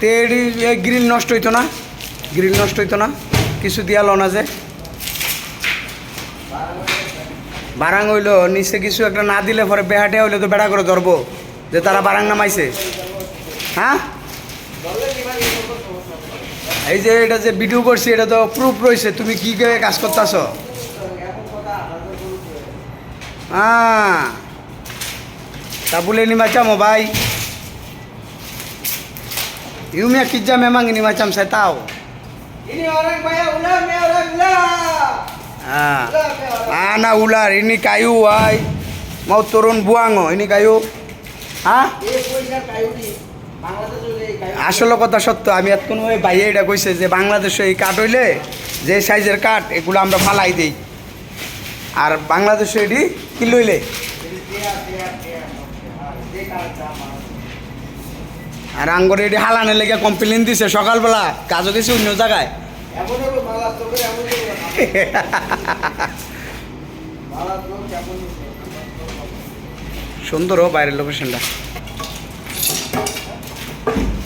তে গ্রিল নষ্ট হইতো না? গ্রিল নষ্ট হইতো না? কিছু দিয়া লো না যে? বারাং হইল, নিচে কিছু একটা না দিলে পরে বেহাটে হইলে তো বেড়া করে ধরবো, যে তারা বারাং নামাইছে। হ্যাঁ? এই যে এটা যে ভিডিও করছি, এটা তো প্রুফ রয়েছে। তুমি কি কাজ করতেছ? হ্যাঁ তা boleh ni macam oh baik Yumia kijam memang ini macam saya tahu. Ini orang bayar ular, ni orang ular. Ah. Mana ular ini kayu wai. Mau turun buang oh ini kayu. হ্যাঁ কায়ু আসলে কথা সত্য আমি এতক্ষণ ওই ভাইয়া এটা কইছে যে বাংলাদেশে এই কাঠ হইলে যে সাইজের কাঠ এগুলো আমরা ফালাই দিই আর বাংলাদেশে এটি কি লইলে? আর আঙ্গরে এটি হালানের লেগে কমপ্লেন দিছে সকালবেলা। কাজও গেছে অন্য জায়গায়। সুন্দর বাইরের লোকেশনটা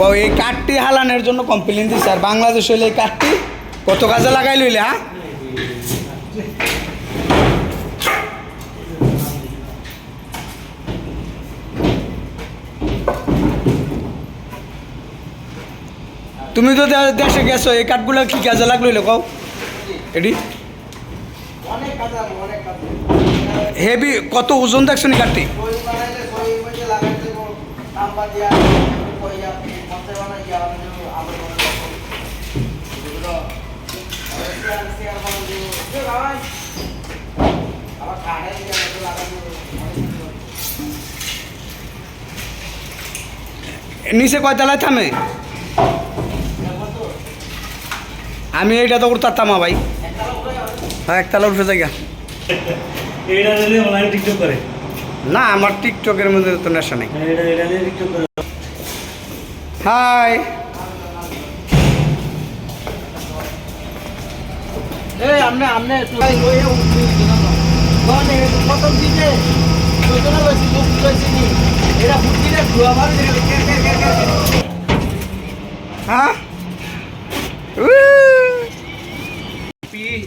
ও, এই কাঠটি হালানের জন্য কমপ্লেন দিছে। আর বাংলাদেশ হইলে এই কাঠটি কত কাজে লাগাই লইলে হ্যাঁ? তুমি তো দেশে গেছো, এই কাঠগুলো কি কাজে লাগল কও? এটি হেভি, কত ওজন দেখছ নি কাঠটি। নিচে কয়তলায় থামে? আমি এইটা তো করতাম ভাই। হ্যাঁ একতলা উঠে জায়গা এটা দিলে অনলাইন টিকটক করে? না আমার টিকটকের মধ্যে তো নেশা নেই। এটা এটা করে। হাই। আমনে আমনে উঠি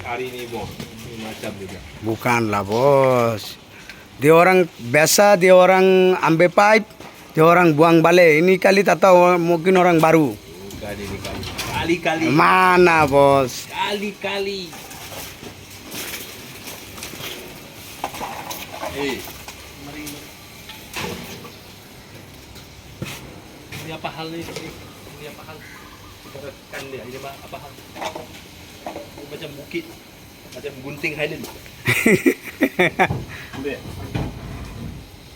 hari ini bos macam juga. Bukanlah bos. Dia orang biasa dia orang ambil pipe, dia orang buang balai. Ini kali tak tahu mungkin orang baru. Bukan ini kali. Kali-kali. Mana bos? Kali-kali. Hey. Ini apa hal ni? Ini apa hal? Kita rekan dia. Ini apa hal? Macam bukit macam gunting Highland. Boleh?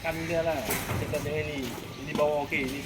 kan dia lah. Cakap dengan ini ini bawah okey. Ini